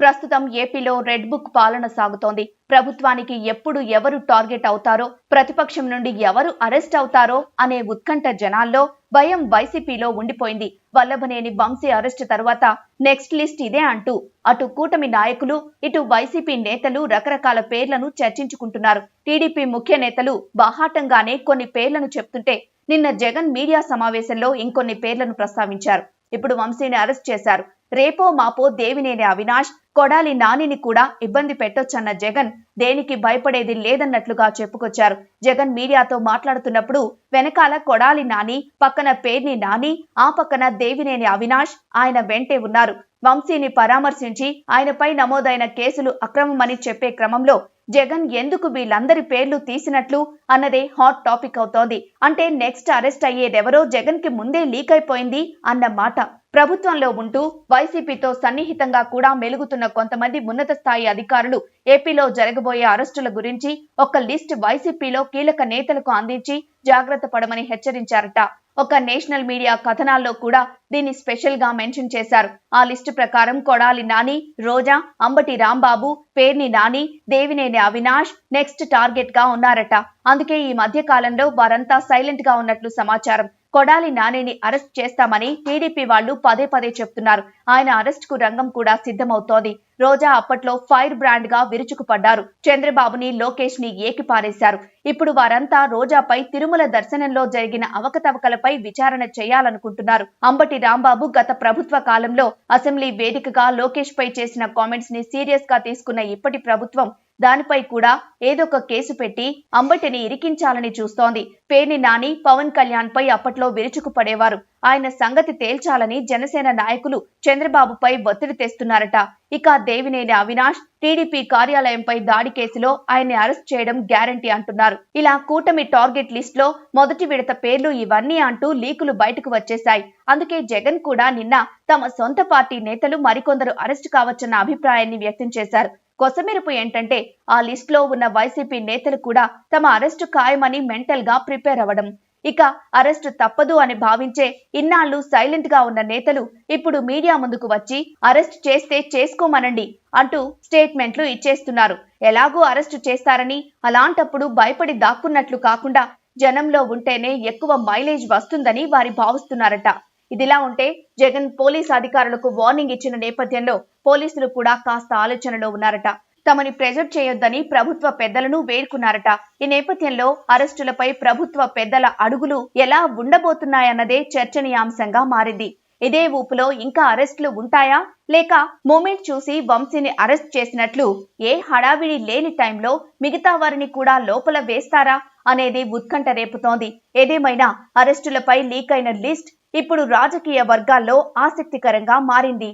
ప్రస్తుతం ఏపీలో red book పాలన సాగుతోంది. ప్రభుత్వానికి ఎప్పుడు ఎవరు టార్గెట్ అవుతారో ప్రతిపక్షం నుండి ఎవరు అరెస్ట్ అవుతారో అనే ఉత్కంఠ జనాల్లో భయం వైసీపీలో ఉండిపోయింది. వల్లభనేని వంశీ అరెస్ట్ తర్వాత నెక్స్ట్ లిస్ట్ ఇదే అంటూ అటు కూటమి నాయకులు ఇటు వైసీపీ నేతలు రకరకాల పేర్లను చర్చించుకుంటున్నారు. టీడీపీ ముఖ్య నేతలు బాహాటంగానే కొన్ని పేర్లను చెప్తుంటే నిన్న జగన్ మీడియా సమావేశంలో ఇంకొన్ని పేర్లను ప్రస్తావించారు. ఇప్పుడు వంశీని అరెస్ట్ చేశారు. రేపో మాపో దేవినేని అవినాష్ కొడాలి నానిని కూడా ఇబ్బంది పెట్టొచ్చన్న జగన్ దేనికి భయపడేది లేదన్నట్లుగా చెప్పుకొచ్చారు. జగన్ మీడియాతో మాట్లాడుతున్నప్పుడు వెనకాల కొడాలి నాని పక్కన పేర్ని నాని ఆ పక్కన దేవినేని అవినాష్ ఆయన వెంటే ఉన్నారు. వంశీని పరామర్శించి ఆయనపై నమోదైన కేసులు అక్రమమని చెప్పే క్రమంలో జగన్ ఎందుకు వీళ్ళందరి పేర్లు తీసినట్లు అన్నదే హాట్ టాపిక్ అవుతోంది. అంటే నెక్స్ట్ అరెస్ట్ అయ్యేదెవరో జగన్కి ముందే లీక్ అయిపోయింది అన్న మాట. ప్రభుత్వంలో ఉంటూ వైసీపీతో సన్నిహితంగా కూడా మెలుగుతున్న కొంతమంది ఉన్నత స్థాయి అధికారులు ఏపీలో జరగబోయే అరెస్టుల గురించి ఒక లిస్ట్ వైసీపీలో కీలక నేతలకు అందించి జాగ్రత్త పడమని హెచ్చరించారట. ఒక నేషనల్ మీడియా కథనాల్లో కూడా దీన్ని స్పెషల్గా మెన్షన్ చేశారు. ఆ లిస్టు ప్రకారం కొడాలి నాని రోజా అంబటి రాంబాబు పేర్ని నాని దేవినేని అవినాష్ నెక్స్ట్ టార్గెట్గా ఉన్నారట. అందుకే ఈ మధ్య కాలంలో వారంతా సైలెంట్గా ఉన్నట్లు సమాచారం. కొడాలి నానిని అరెస్ట్ చేస్తామని టీడీపీ వాళ్ళు పదే పదే చెప్తున్నారు. ఆయన అరెస్ట్కు రంగం కూడా సిద్ధమవుతోంది. రోజా అప్పట్లో ఫైర్ బ్రాండ్గా విరుచుకుపడ్డారు. చంద్రబాబుని లోకేష్ని ఏకిపారేశారు. ఇప్పుడు వారంతా రోజాపై తిరుమల దర్శనంలో జరిగిన అవకతవకలపై విచారణ చేయాలనుకుంటున్నారు. అంబటి రాంబాబు గత ప్రభుత్వ కాలంలో అసెంబ్లీ వేదికగా లోకేష్ పై చేసిన కామెంట్స్ని సీరియస్గా తీసుకున్న ఇప్పటి ప్రభుత్వం దానిపై కూడా ఏదొక కేసు పెట్టి అంబటిని ఇరికించాలని చూస్తోంది. పేర్ని నాని పవన్ కళ్యాణ్ పై అప్పట్లో విరుచుకుపడేవారు. ఆయన సంగతి తేల్చాలని జనసేన నాయకులు చంద్రబాబుపై ఒత్తిడి తెస్తున్నారట. ఇక దేవినేని అవినాష్ టీడీపీ కార్యాలయంపై దాడి కేసులో ఆయన్ని అరెస్ట్ చేయడం గ్యారంటీ అంటున్నారు. ఇలా కూటమి టార్గెట్ లిస్ట్లో మొదటి విడత పేర్లు ఇవన్నీ అంటూ లీకులు బయటకు వచ్చేశాయి. అందుకే జగన్ కూడా నిన్న తమ సొంత పార్టీ నేతలు మరికొందరు అరెస్ట్ కావచ్చన్న అభిప్రాయాన్ని వ్యక్తం చేశారు. కొసమెరుపు ఏంటంటే ఆ లిస్ట్లో ఉన్న వైసీపీ నేతలు కూడా తమ అరెస్టు ఖాయమని మెంటల్గా ప్రిపేర్ అవ్వడం. ఇక అరెస్టు తప్పదు అని భావించే ఇన్నాళ్ళు సైలెంట్గా ఉన్న నేతలు ఇప్పుడు మీడియా ముందుకు వచ్చి అరెస్ట్ చేస్తే చేసుకోమనండి అంటూ స్టేట్మెంట్లు ఇచ్చేస్తున్నారు. ఎలాగూ అరెస్టు చేస్తారని అలాంటప్పుడు భయపడి దాక్కున్నట్లు కాకుండా జనంలో ఉంటేనే ఎక్కువ మైలేజ్ వస్తుందని వారి భావిస్తున్నారట. ఇదిలా ఉంటే జగన్ పోలీస్ అధికారులకు వార్నింగ్ ఇచ్చిన నేపథ్యంలో పోలీసులు కూడా కాస్త ఆలోచనలో ఉన్నారట. తమని ప్రెజర్ చేయొద్దని ప్రభుత్వ పెద్దలను వేడుకున్నారట. ఈ నేపథ్యంలో అరెస్టులపై ప్రభుత్వ పెద్దల అడుగులు ఎలా ఉండబోతున్నాయన్నదే చర్చనీయాంశంగా మారింది. ఇదే ఊపులో ఇంకా అరెస్టులు ఉంటాయా? లేక మూమెంట్ చూసి వంశీని అరెస్ట్ చేసినట్లు ఏ హడావిడి లేని టైంలో మిగతా వారిని కూడా లోపల వేస్తారా? అనేది ఉత్కంఠ రేపుతోంది. ఏదేమైనా అరెస్టులపై లీక్ అయిన లిస్ట్ ఇప్పుడు రాజకీయ వర్గాల్లో ఆసక్తికరంగా మారింది.